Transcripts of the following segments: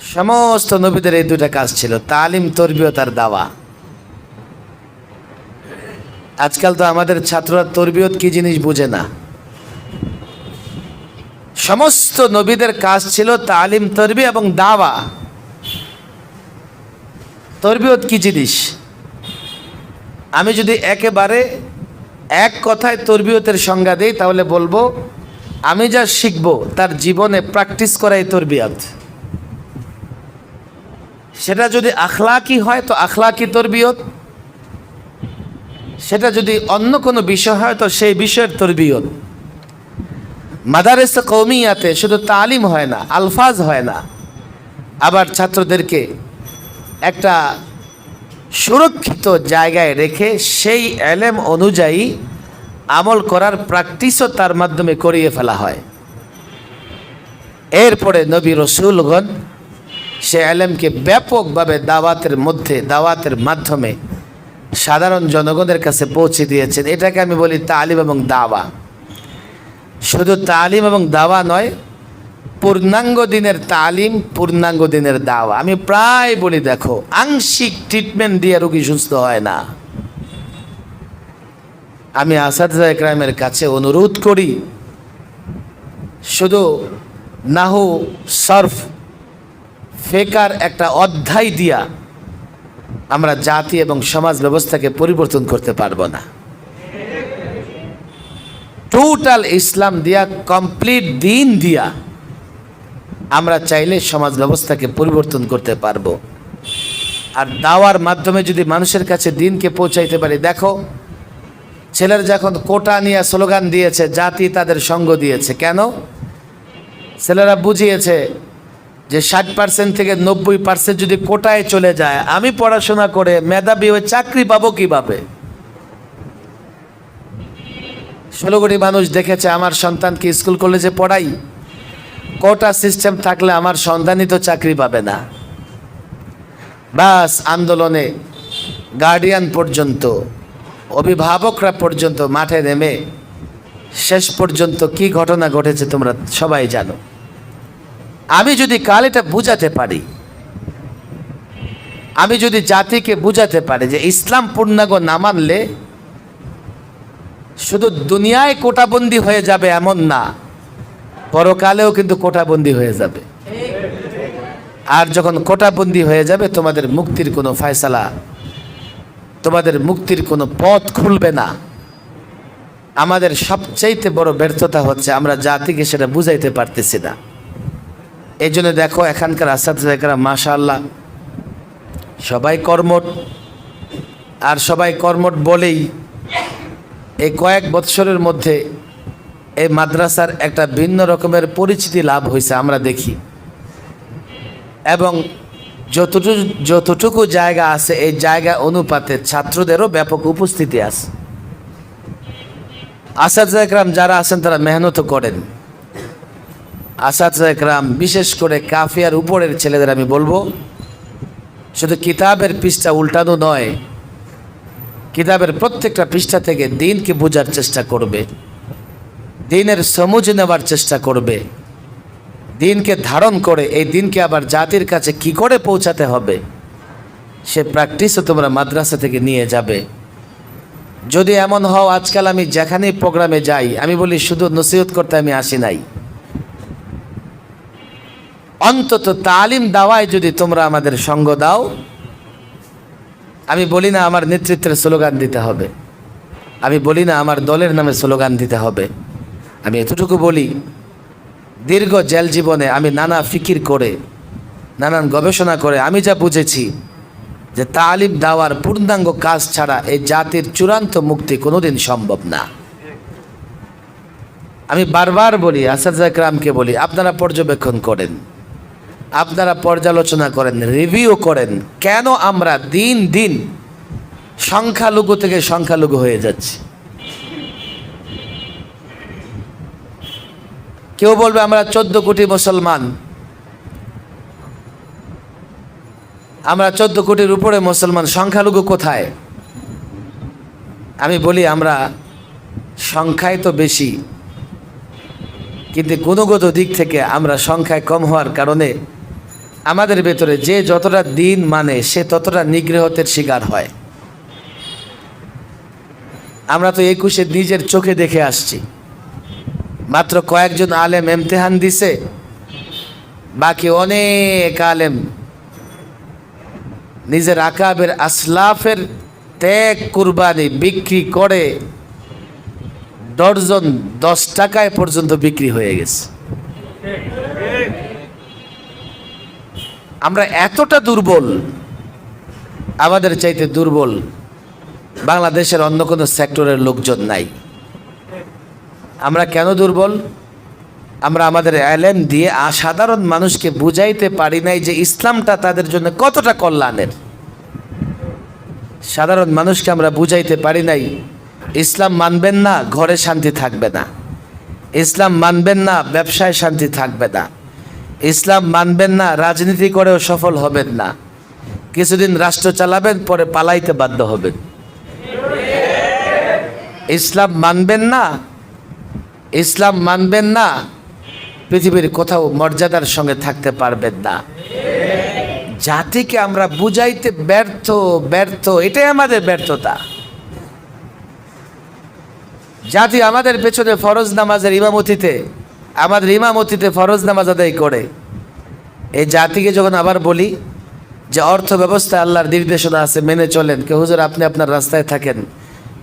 সমস্ত নবীদের এই দুটা কাজ ছিল, তালিম তরবিয়ত আর দাওয়া। আজকাল তো আমাদের ছাত্ররা তরবিয়ত কি জিনিস বুঝে না। সমস্ত নবীদের কাজ ছিল তালিম তরবি এবং দাওয়া। তরবিয়ত কি জিনিস? আমি যদি একেবারে এক কথায় তরবিয়তের সংজ্ঞা দেই, তাহলে বলব, আমি যা শিখব, তার জীবনে প্র্যাকটিস করাই তরবিয়ত। সেটা যদি আখলাকি হয়, তো আখলাকি তরবিয়ত। সেটা যদি অন্য কোনো বিষয় হয়, তো সেই বিষয়ের তরবিয়ত। মাদারেসে কৌমিয়াতে শুধু তালিম হয় না, আলফাজ হয় না। আবার ছাত্রদেরকে একটা সুরক্ষিত জায়গায় রেখে সেই এলেম অনুযায়ী আমল করার প্র্যাকটিসও তার মাধ্যমে করিয়ে ফেলা হয়। এরপরে নবী রসুলগণ সে এলেমকে ব্যাপকভাবে দাওয়াতের মধ্যে, দাওয়াতের মাধ্যমে সাধারণ জনগণের কাছে পৌঁছে দিয়েছেন। এটাকে আমি বলি তালিম এবং দাওয়া। শুধু তালিম এবং দাওয়া নয়, পূর্ণাঙ্গ দিনের তালিম, পূর্ণাঙ্গ দিনের দাওয়া। আমি প্রায় বলি, দেখো, আংশিক ট্রিটমেন্ট দিয়ে রোগী সুস্থ হয় না। আমি আসাদা একরামের কাছে অনুরোধ করি, শুধু নাহু সর্ফ ফেকার একটা অধ্যায় দিয়া আমরা জাতি এবং সমাজ ব্যবস্থাকে পরিবর্তন করতে পারব না। টোটাল ইসলাম দিয়া কমপ্লিট দিন দিয়া আমরা চাইলে সমাজ ব্যবস্থাকে পরিবর্তন করতে পারব। আর দাওয়ার মাধ্যমে যদি মানুষের কাছে দিনকে পৌঁছাইতে পারি, দেখো, ছেলের যখন কোটা নিয়ে স্লোগান দিয়েছে, জাতি তাদের সঙ্গ দিয়েছে। কেন? ছেলেরা বুঝিয়েছে যে ষাট পার্সেন্ট থেকে নব্বই পার্সেন্ট যদি কোটায় চলে যায়, আমি পড়াশোনা করে মেধাবী হয়ে চাকরি পাবো কীভাবে? ষোলো কোটি মানুষ দেখেছে আমার সন্তানকে স্কুল কলেজে পড়াই। কোটা সিস্টেম থাকলে আমার সন্তানই তো চাকরি পাবে না। বাস আন্দোলনে গার্ডিয়ান পর্যন্ত, অভিভাবকরা পর্যন্ত মাঠে নেমে, শেষ পর্যন্ত কি ঘটনা ঘটেছে তোমরা সবাই জানো। আমি যদি কাল এটা বুঝাতে পারি, আমি যদি জাতিকে বুঝাতে পারি যে ইসলাম পূর্ণাঙ্গ না মানলে শুধু দুনিয়ায় কোটাবন্দি হয়ে যাবে এমন না, পরকালেও কিন্তু কোটাবন্দি হয়ে যাবে। আর যখন কোটাবন্দি হয়ে যাবে, তোমাদের মুক্তির কোনো ফয়সালা, তোমাদের মুক্তির কোনো পথ খুলবে না। আমাদের সবচাইতে বড় ব্যর্থতা হচ্ছে আমরা জাতিকে সেটা বুঝাইতে পারতেছি না। এই জন্য দেখো এখানকার আসাদরা মাশা আল্লাহ সবাই কর্মট আর সবাই কর্মট বলেই এই কয়েক বৎসরের মধ্যে এই মাদ্রাসার একটা ভিন্ন রকমের পরিচিতি লাভ হয়েছে, আমরা দেখি। এবং যতটুকু যতটুকু জায়গা আছে, এই জায়গা অনুপাতে ছাত্রদেরও ব্যাপক উপস্থিতি আছে। আসাদ যারা আছেন, তারা মেহনত করেন। আসাদ একরাম, বিশেষ করে কাফিয়ার উপরের ছেলেদের আমি বলব, শুধু কিতাবের পৃষ্ঠা উল্টানো নয়, কিতাবের প্রত্যেকটা পৃষ্ঠা থেকে দিনকে বোঝার চেষ্টা করবে, দিনের সমুজ নেওয়ার চেষ্টা করবে, দিনকে ধারণ করে এই দিনকে আবার জাতির কাছে কি করে পৌঁছাতে হবে, সে প্র্যাকটিসও তোমরা মাদ্রাসা থেকে নিয়ে যাবে। যদি এমন হও, আজকাল আমি যেখানেই প্রোগ্রামে যাই, আমি বলি শুধু নসিহত করতে আমি আসি নাই। অন্তত তালিম দাওয়ায় যদি তোমরা আমাদের সঙ্গ দাও, আমি বলি না আমার নেতৃত্বের স্লোগান দিতে হবে। আমি বলি না আমার দলের নামে স্লোগান দিতে হবে। আমি এতটুকু বলি, দীর্ঘ জেল জীবনে আমি নানা ফিকির করে, নানান গবেষণা করে আমি যা বুঝেছি, যে তালিম দাওয়ার পূর্ণাঙ্গ কাজ ছাড়া এই জাতির চূড়ান্ত মুক্তি কোনোদিন সম্ভব না। আমি বারবার বলি, আসাদ রামকে বলি, আপনারা পর্যবেক্ষণ করেন। আপনারা পর্যালোচনা করেন রিভিউ করেন, কেন আমরা দিন দিন সংখ্যালঘু থেকে সংখ্যালঘু হয়ে যাচ্ছি? কেউ বলবে আমরা চোদ্দ কোটি মুসলমান। আমরা চোদ্দ কোটির উপরে মুসলমান, সংখ্যালঘু কোথায়? আমি বলি আমরা সংখ্যায় তো বেশি, কিন্তু গুণগত দিক থেকে আমরা সংখ্যায় কম হওয়ার কারণে আমাদের ভেতরে যে যতটা দিন মানে সে ততটা নিগ্রহতের শিকার হয়। আমরা তো একুশে নিজের চোখে দেখে আসছি। মাত্র কয়েকজন আলেম এমতেহান দিছে, বাকি অনেক আলেম নিজের আকাবের আসলাফের ত্যাগ, কুরবানি বিক্রি করে ডর্জন দশ টাকায় পর্যন্ত বিক্রি হয়ে গেছে। আমরা এতটা দুর্বল, আমাদের চাইতে দুর্বল, বাংলাদেশের অন্য কোনো সেক্টরের লোকজন নাই। আমরা কেন দুর্বল? আমরা আমাদের অ্যালেম দিয়ে সাধারণ মানুষকে বুঝাইতে পারি নাই যে ইসলামটা তাদের জন্য কতটা কল্যাণের। সাধারণ মানুষকে আমরা বুঝাইতে পারি নাই, ইসলাম মানবেন না, ঘরে শান্তি থাকবে না। ইসলাম মানবেন না, ব্যবসায় শান্তি থাকবে না। ইসলাম মানবেন না, রাজনীতি করেও সফল হবেন না। কিছুদিন রাষ্ট্র চালাবেন, পরে পালাইতে বাধ্য হবেন। ইসলাম মানবেন না, ইসলাম মানবেন না, পৃথিবীর কোথাও মর্যাদার সঙ্গে থাকতে পারবেন না। জাতিকে আমরা বুঝাইতে ব্যর্থ ব্যর্থ, এটাই আমাদের ব্যর্থতা। জাতি আমাদের পেছনে ফরজ নামাজের ইমামতিতে আমাদের ইমামতিতে ফরজ নামাজ আদায় করে। এই জাতিকে যখন আবার বলি যে অর্থ ব্যবস্থা আল্লাহর নির্দেশনা আছে, মেনে চলেন। কে হুজুর, আপনি আপনার রাস্তায় থাকেন।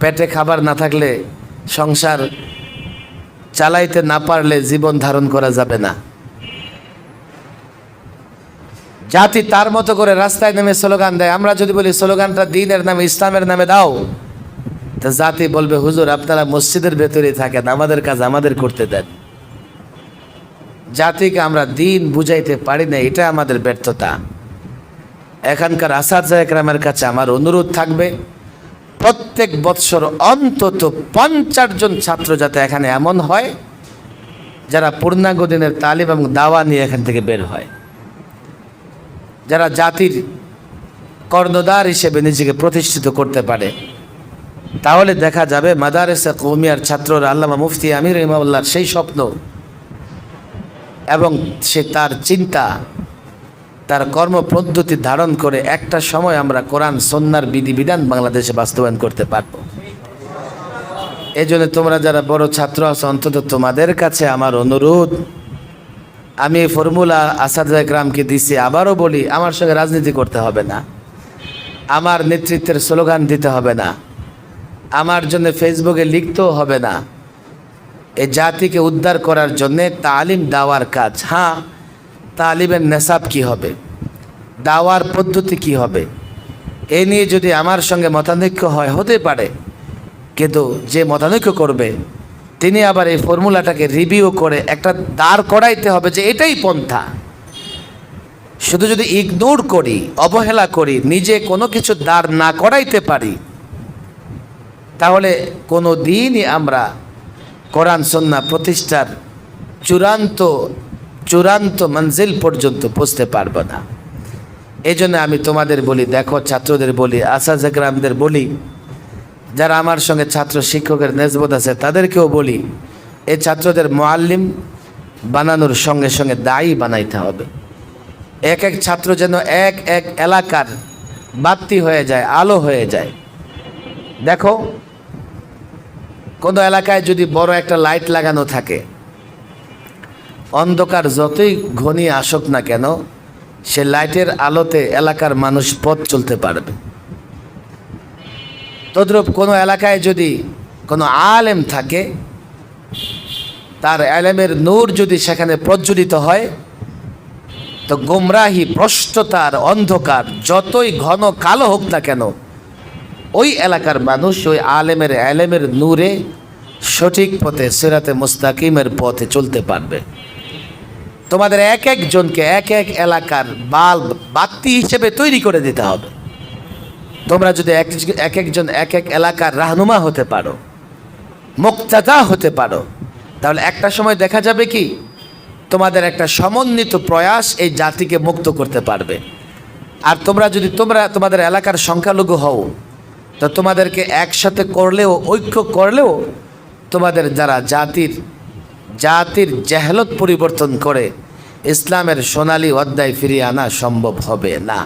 পেটে খাবার না থাকলে সংসার চালাইতে না পারলে জীবন ধারণ করা যাবে না। জাতি তার মতো করে রাস্তায় নেমে স্লোগান দেয়। আমরা যদি বলি, স্লোগানটা দিনের নামে, ইসলামের নামে দাও। তো জাতি বলবে, হুজুর, আপনারা মসজিদের ভেতরেই থাকেন। আমাদের কাজ আমাদের করতে দেন। জাতিকে আমরা দিন বুঝাইতে পারি না এটা আমাদের ব্যর্থতা। এখানকার আসাদ একরামের কাছে আমার অনুরোধ থাকবে, প্রত্যেক বৎসর অন্তত পঞ্চাশ জন ছাত্র যাতে এখানে এমন হয়, যারা পূর্ণাঙ্গ দিনের তালিম এবং দাওয়া নিয়ে এখান থেকে বের হয়। যারা জাতির কর্ণদার হিসেবে নিজেকে প্রতিষ্ঠিত করতে পারে, তাহলে দেখা যাবে মাদারেসা কৌমিয়ার ছাত্ররা আল্লামা মুফতি আমির ইমাউল্লাহর সেই স্বপ্ন এবং সে তার চিন্তা, তার কর্মপদ্ধতি ধারণ করে একটা সময় আমরা কোরআন সন্ন্যার বিধিবিধান বাংলাদেশে বাস্তবায়ন করতে পারব। এই জন্য তোমরা যারা বড় ছাত্র আছো, অন্তত তোমাদের কাছে আমার অনুরোধ, আমি এই ফর্মুলা আসাদ গ্রামকে দিছি, আবারও বলি, আমার সঙ্গে রাজনীতি করতে হবে না। আমার নেতৃত্বের স্লোগান দিতে হবে না। আমার জন্য ফেসবুকে লিখতেও হবে না। এই জাতিকে উদ্ধার করার জন্যে তালিম দাওয়ার কাজ। হ্যাঁ তালিমের নেশাব কি হবে? দাওয়ার পদ্ধতি কি হবে? এ নিয়ে যদি আমার সঙ্গে মতানৈক্য হয়, হতে পারে। কিন্তু যে মতানৈক্য করবে, তিনি আবার এই ফর্মুলাটাকে রিভিউ করে একটা দাঁড় করাইতে হবে যে এটাই পন্থা। শুধু যদি ইগনোর করি, অবহেলা করি, নিজে কোনো কিছু দাঁড় না করাইতে পারি, তাহলে কোনো দিনই আমরা কোরআন সন্না প্রতিষ্ঠার চূড়ান্ত চূড়ান্ত মঞ্জিল পর্যন্ত পৌঁছতে পারব না। এই জন্য আমি তোমাদের বলি, দেখো ছাত্রদের বলি, আসাজ গ্রামদের বলি, যারা আমার সঙ্গে ছাত্র শিক্ষকের নেজবত আছে তাদেরকেও বলি এই ছাত্রদের মোয়াল্লিম বানানোর সঙ্গে সঙ্গে দায়ী বানাইতে হবে। এক এক ছাত্র যেন এক এক এলাকার বাতি হয়ে যায়, আলো হয়ে যায়। দেখো কোনো এলাকায় যদি বড় একটা লাইট লাগানো থাকে, অন্ধকার যতই ঘনিয়ে আসুক না কেন, সে লাইটের আলোতে এলাকার মানুষ পথ চলতে পারবে। তদ্রূপ কোনো এলাকায় যদি কোনো আলেম থাকে, তার আলেমের নূর যদি সেখানে প্রজ্বলিত হয়, তো গোমরাহি ভ্রষ্টতার অন্ধকার যতই ঘন কালো হোক না কেন ওই এলাকার মানুষ, ওই আলেমের আলেমের নূরে সঠিক পথে, সেরাতে মুস্তাকিমের পথে চলতে পারবে। তোমাদের এক একজনকে এক এক এলাকার বাল্ব বাতি হিসেবে তৈরি করে দিতে হবে। তোমরা যদি এক একজন এক এক এলাকার রাহনুমা হতে পারো, মুক্তাদা হতে পারো, তাহলে একটা সময় দেখা যাবে কি, তোমাদের একটা সমন্বিত প্রয়াস এই জাতিকে মুক্ত করতে পারবে। আর তোমরা যদি তোমরা, তোমাদের এলাকার সংখ্যালঘু হও তো তোমাদেরকে একসাথে করলেও, ঐক্য করলেও তোমাদের যারা জাতির জাতির জেহলত পরিবর্তন করে ইসলামের সোনালি অধ্যায় ফিরিয়ে আনা সম্ভব হবে না।